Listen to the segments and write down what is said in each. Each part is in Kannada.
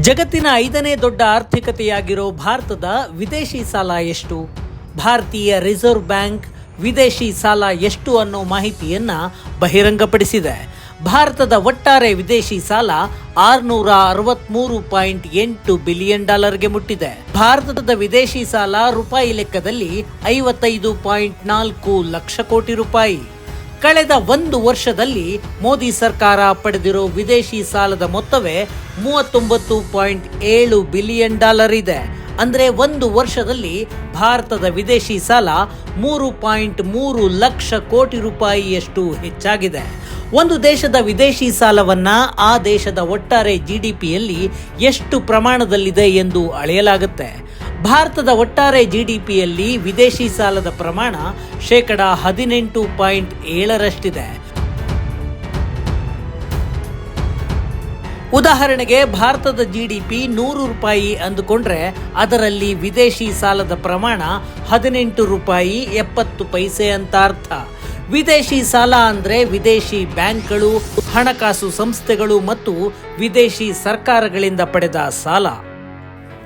ಜಗತ್ತಿನ ಐದನೇ ದೊಡ್ಡ ಆರ್ಥಿಕತೆಯಾಗಿರೋ ಭಾರತದ ವಿದೇಶಿ ಸಾಲ ಎಷ್ಟು? ಭಾರತೀಯ ರಿಸರ್ವ್ ಬ್ಯಾಂಕ್ ವಿದೇಶಿ ಸಾಲ ಎಷ್ಟು ಅನ್ನೋ ಮಾಹಿತಿಯನ್ನ ಬಹಿರಂಗಪಡಿಸಿದೆ. ಭಾರತದ ಒಟ್ಟಾರೆ ವಿದೇಶಿ ಸಾಲ ಆರುನೂರ ಅರವತ್ಮೂರು ಪಾಯಿಂಟ್ ಎಂಟು ಬಿಲಿಯನ್ ಡಾಲರ್ಗೆ ಮುಟ್ಟಿದೆ. ಭಾರತದ ವಿದೇಶಿ ಸಾಲ ರೂಪಾಯಿ ಲೆಕ್ಕದಲ್ಲಿ ಐವತ್ತೈದು ಪಾಯಿಂಟ್ ನಾಲ್ಕು ಲಕ್ಷ ಕೋಟಿ ರೂಪಾಯಿ. ಕಳೆದ ಒಂದು ವರ್ಷದಲ್ಲಿ ಮೋದಿ ಸರ್ಕಾರ ಪಡೆದಿರೋ ವಿದೇಶಿ ಸಾಲದ ಮೊತ್ತವೇ ಮೂವತ್ತೊಂಬತ್ತು ಪಾಯಿಂಟ್ ಏಳು ಬಿಲಿಯನ್ ಡಾಲರ್ ಇದೆ. ಅಂದ್ರೆ ಒಂದು ವರ್ಷದಲ್ಲಿ ಭಾರತದ ವಿದೇಶಿ ಸಾಲ ಮೂರು ಪಾಯಿಂಟ್ ಮೂರು ಲಕ್ಷ ಕೋಟಿ ರೂಪಾಯಿಯಷ್ಟು ಹೆಚ್ಚಾಗಿದೆ. ಒಂದು ದೇಶದ ವಿದೇಶಿ ಸಾಲವನ್ನ ಆ ದೇಶದ ಒಟ್ಟಾರೆ ಜಿಡಿಪಿಯಲ್ಲಿ ಎಷ್ಟು ಪ್ರಮಾಣದಲ್ಲಿದೆ ಎಂದು ಅಳೆಯಲಾಗುತ್ತೆ. ಭಾರತದ ಒಟ್ಟಾರೆ ಜಿಡಿಪಿಯಲ್ಲಿ ವಿದೇಶಿ ಸಾಲದ ಪ್ರಮಾಣ ಶೇಕಡ ಹದಿನೆಂಟು ಪಾಯಿಂಟ್ ಏಳರಷ್ಟಿದೆ. ಉದಾಹರಣೆಗೆ ಭಾರತದ ಜಿಡಿಪಿ ನೂರು ರೂಪಾಯಿ ಅಂದುಕೊಂಡ್ರೆ ಅದರಲ್ಲಿ ವಿದೇಶಿ ಸಾಲದ ಪ್ರಮಾಣ ಹದಿನೆಂಟು ರೂಪಾಯಿ ಎಪ್ಪತ್ತು ಪೈಸೆ ಅಂತ ಅರ್ಥ ವಿದೇಶಿ ಸಾಲ ಅಂದ್ರೆ ವಿದೇಶಿ ಬ್ಯಾಂಕ್ಗಳು, ಹಣಕಾಸು ಸಂಸ್ಥೆಗಳು ಮತ್ತು ವಿದೇಶಿ ಸರ್ಕಾರಗಳಿಂದ ಪಡೆದ ಸಾಲ.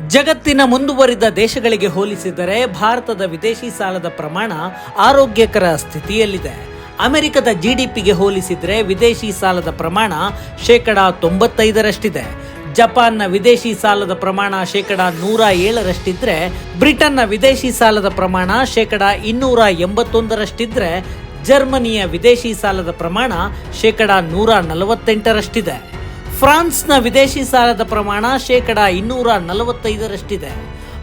ಜಗತ್ತಿನ ಮುಂದುವರಿದ ದೇಶಗಳಿಗೆ ಹೋಲಿಸಿದರೆ ಭಾರತದ ವಿದೇಶಿ ಸಾಲದ ಪ್ರಮಾಣ ಆರೋಗ್ಯಕರ ಸ್ಥಿತಿಯಲ್ಲಿದೆ. ಅಮೆರಿಕದ ಜಿಡಿಪಿಗೆ ಹೋಲಿಸಿದರೆ ವಿದೇಶಿ ಸಾಲದ ಪ್ರಮಾಣ ಶೇಕಡ ತೊಂಬತ್ತೈದರಷ್ಟಿದೆ. ಜಪಾನ್ನ ವಿದೇಶಿ ಸಾಲದ ಪ್ರಮಾಣ ಶೇಕಡ ನೂರ ಏಳರಷ್ಟಿದ್ರೆ ಬ್ರಿಟನ್ನ ವಿದೇಶಿ ಸಾಲದ ಪ್ರಮಾಣ ಶೇಕಡ ಇನ್ನೂರ ಎಂಬತ್ತೊಂದರಷ್ಟಿದ್ರೆ ಜರ್ಮನಿಯ ವಿದೇಶಿ ಸಾಲದ ಪ್ರಮಾಣ ಶೇಕಡ ನೂರ ನಲವತ್ತೆಂಟರಷ್ಟಿದೆ ಫ್ರಾನ್ಸ್ನ ವಿದೇಶಿ ಸಾಲದ ಪ್ರಮಾಣ ಶೇಕಡ ಇನ್ನೂರ ನಲವತ್ತೈದರಷ್ಟಿದೆ.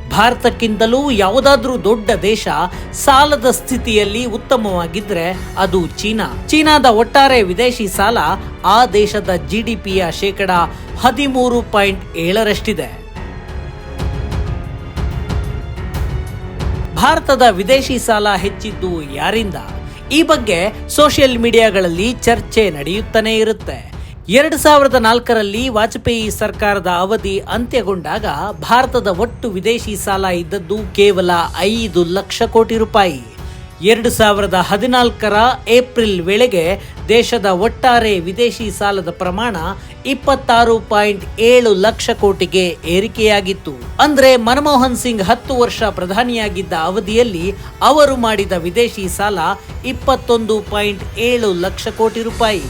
ಭಾರತಕ್ಕಿಂತಲೂ ಯಾವುದಾದ್ರೂ ದೊಡ್ಡ ದೇಶ ಸಾಲದ ಸ್ಥಿತಿಯಲ್ಲಿ ಉತ್ತಮವಾಗಿದ್ರೆ ಅದು ಚೀನಾ. ಚೀನಾದ ಒಟ್ಟಾರೆ ವಿದೇಶಿ ಸಾಲ ಆ ದೇಶದ ಜಿಡಿಪಿಯ ಶೇಕಡ ಹದಿಮೂರು ಪಾಯಿಂಟ್ ಏಳರಷ್ಟಿದೆ. ಭಾರತದ ವಿದೇಶಿ ಸಾಲ ಹೆಚ್ಚಿದ್ದು ಯಾರಿಂದ? ಈ ಬಗ್ಗೆ ಸೋಷಿಯಲ್ ಮೀಡಿಯಾಗಳಲ್ಲಿ ಚರ್ಚೆ ನಡೆಯುತ್ತಲೇ ಇರುತ್ತೆ. ಎರಡು ಸಾವಿರದ ನಾಲ್ಕರಲ್ಲಿ ವಾಜಪೇಯಿ ಸರ್ಕಾರದ ಅವಧಿ ಅಂತ್ಯಗೊಂಡಾಗ ಭಾರತದ ಒಟ್ಟು ವಿದೇಶಿ ಸಾಲ ಇದ್ದದ್ದು ಕೇವಲ ಐದು ಲಕ್ಷ ಕೋಟಿ ರೂಪಾಯಿ. ಎರಡು ಸಾವಿರದ ಹದಿನಾಲ್ಕರ ಏಪ್ರಿಲ್ ವೇಳೆಗೆ ದೇಶದ ಒಟ್ಟಾರೆ ವಿದೇಶಿ ಸಾಲದ ಪ್ರಮಾಣ ಇಪ್ಪತ್ತಾರು ಪಾಯಿಂಟ್ ಏಳು ಲಕ್ಷ ಕೋಟಿಗೆ ಏರಿಕೆಯಾಗಿತ್ತು. ಅಂದ್ರೆ ಮನಮೋಹನ್ ಸಿಂಗ್ ಹತ್ತು ವರ್ಷ ಪ್ರಧಾನಿಯಾಗಿದ್ದ ಅವಧಿಯಲ್ಲಿ ಅವರು ಮಾಡಿದ ವಿದೇಶಿ ಸಾಲ ಇಪ್ಪತ್ತೊಂದು ಪಾಯಿಂಟ್ ಏಳು ಲಕ್ಷ ಕೋಟಿ ರೂಪಾಯಿ.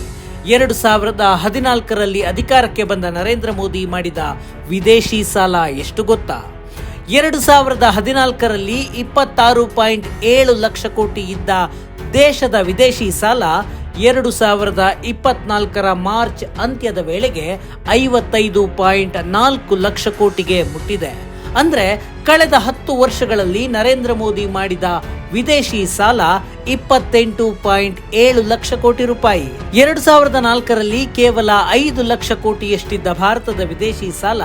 ಎರಡು ಸಾವಿರದ ಹದಿನಾಲ್ಕರಲ್ಲಿ ಅಧಿಕಾರಕ್ಕೆ ಬಂದ ನರೇಂದ್ರ ಮೋದಿ ಮಾಡಿದ ವಿದೇಶಿ ಸಾಲ ಎಷ್ಟು ಗೊತ್ತಾ? ಎರಡು ಸಾವಿರದ ಹದಿನಾಲ್ಕರಲ್ಲಿ ಇಪ್ಪತ್ತಾರು ಪಾಯಿಂಟ್ ಏಳು ಲಕ್ಷ ಕೋಟಿ ಇದ್ದ ದೇಶದ ವಿದೇಶಿ ಸಾಲ ಎರಡು ಸಾವಿರದ ಇಪ್ಪತ್ನಾಲ್ಕರ ಮಾರ್ಚ್ ಅಂತ್ಯದ ವೇಳೆಗೆ ಐವತ್ತೈದು ಪಾಯಿಂಟ್ ನಾಲ್ಕು ಲಕ್ಷ ಕೋಟಿಗೆ ಮುಟ್ಟಿದೆ. ಅಂದ್ರೆ ಕಳೆದ ಹತ್ತು ವರ್ಷಗಳಲ್ಲಿ ನರೇಂದ್ರ ಮೋದಿ ಮಾಡಿದ ವಿದೇಶಿ ಸಾಲ ಇಪ್ಪತ್ತೆಂಟು ಪಾಯಿಂಟ್ ಏಳು ಲಕ್ಷ ಕೋಟಿ ರೂಪಾಯಿ. ಎರಡು ಸಾವಿರದ ನಾಲ್ಕರಲ್ಲಿ ಕೇವಲ ಐದು ಲಕ್ಷ ಕೋಟಿಯಷ್ಟಿದ್ದ ಭಾರತದ ವಿದೇಶಿ ಸಾಲ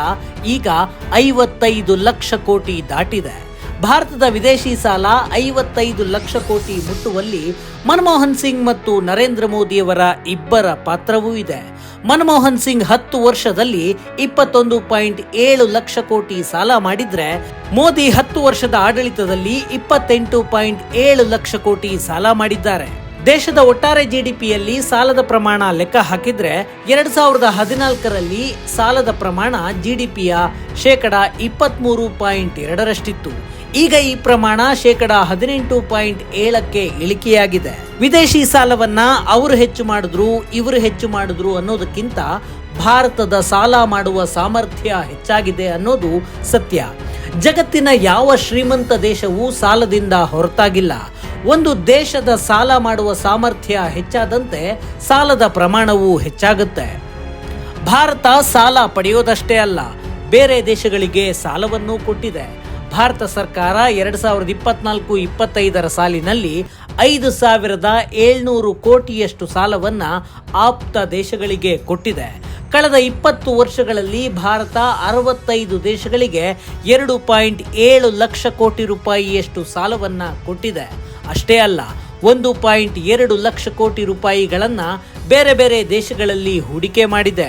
ಈಗ ಐವತ್ತೈದು ಲಕ್ಷ ಕೋಟಿ ದಾಟಿದೆ. ಭಾರತದ ವಿದೇಶಿ ಸಾಲ ಐವತ್ತೈದು ಲಕ್ಷ ಕೋಟಿ ಮುಟ್ಟುವಲ್ಲಿ ಮನಮೋಹನ್ ಸಿಂಗ್ ಮತ್ತು ನರೇಂದ್ರ ಮೋದಿಯವರ ಇಬ್ಬರ ಪಾತ್ರವೂ ಇದೆ. ಮನಮೋಹನ್ ಸಿಂಗ್ ಹತ್ತು ವರ್ಷದಲ್ಲಿ ಇಪ್ಪತ್ತೊಂದು ಪಾಯಿಂಟ್ ಏಳು ಲಕ್ಷ ಕೋಟಿ ಸಾಲ ಮಾಡಿದ್ರೆ, ಮೋದಿ ಹತ್ತು ವರ್ಷದ ಆಡಳಿತದಲ್ಲಿ ಇಪ್ಪತ್ತೆಂಟು ಪಾಯಿಂಟ್ ಏಳು ಲಕ್ಷ ಕೋಟಿ ಸಾಲ ಮಾಡಿದ್ದಾರೆ. ದೇಶದ ಒಟ್ಟಾರೆ ಜಿಡಿಪಿಯಲ್ಲಿ ಸಾಲದ ಪ್ರಮಾಣ ಲೆಕ್ಕ ಹಾಕಿದ್ರೆ, ಎರಡ್ ಸಾವಿರದ ಹದಿನಾಲ್ಕರಲ್ಲಿ ಸಾಲದ ಪ್ರಮಾಣ ಜಿಡಿಪಿಯ ಶೇಕಡ ಇಪ್ಪತ್ಮೂರು ಪಾಯಿಂಟ್ ಎರಡರಷ್ಟಿತ್ತು. ಈಗ ಈ ಪ್ರಮಾಣ ಶೇಕಡ ಹದಿನೆಂಟು ಪಾಯಿಂಟ್ ಏಳಕ್ಕೆ ಇಳಿಕೆಯಾಗಿದೆ. ವಿದೇಶಿ ಸಾಲವನ್ನ ಅವರು ಹೆಚ್ಚು ಮಾಡಿದ್ರು, ಇವರು ಹೆಚ್ಚು ಮಾಡಿದ್ರು ಅನ್ನೋದಕ್ಕಿಂತ ಭಾರತದ ಸಾಲ ಮಾಡುವ ಸಾಮರ್ಥ್ಯ ಹೆಚ್ಚಾಗಿದೆ ಅನ್ನೋದು ಸತ್ಯ. ಜಗತ್ತಿನ ಯಾವ ಶ್ರೀಮಂತ ದೇಶವೂ ಸಾಲದಿಂದ ಹೊರತಾಗಿಲ್ಲ. ಒಂದು ದೇಶದ ಸಾಲ ಮಾಡುವ ಸಾಮರ್ಥ್ಯ ಹೆಚ್ಚಾದಂತೆ ಸಾಲದ ಪ್ರಮಾಣವೂ ಹೆಚ್ಚಾಗುತ್ತೆ. ಭಾರತ ಸಾಲ ಪಡೆಯೋದಷ್ಟೇ ಅಲ್ಲ, ಬೇರೆ ದೇಶಗಳಿಗೆ ಸಾಲವನ್ನು ಕೊಟ್ಟಿದೆ. ಭಾರತ ಸರ್ಕಾರ ಎರಡು ಸಾವಿರದ ಇಪ್ಪತ್ನಾಲ್ಕು ಇಪ್ಪತ್ತೈದರ ಸಾಲಿನಲ್ಲಿ ಐದು ಸಾವಿರದ ಏಳ್ನೂರು ಕೋಟಿಯಷ್ಟು ಸಾಲವನ್ನ ಆಪ್ತ ದೇಶಗಳಿಗೆ ಕೊಟ್ಟಿದೆ. ಕಳೆದ ಇಪ್ಪತ್ತು ವರ್ಷಗಳಲ್ಲಿ ಭಾರತ ಅರವತ್ತೈದು ದೇಶಗಳಿಗೆ ಎರಡು ಪಾಯಿಂಟ್ ಏಳು ಲಕ್ಷ ಕೋಟಿ ರೂಪಾಯಿಯಷ್ಟು ಸಾಲವನ್ನ ಕೊಟ್ಟಿದೆ. ಅಷ್ಟೇ ಅಲ್ಲ, ಒಂದು ಪಾಯಿಂಟ್ ಎರಡು ಲಕ್ಷ ಕೋಟಿ ರೂಪಾಯಿಗಳನ್ನ ಬೇರೆ ಬೇರೆ ದೇಶಗಳಲ್ಲಿ ಹೂಡಿಕೆ ಮಾಡಿದೆ.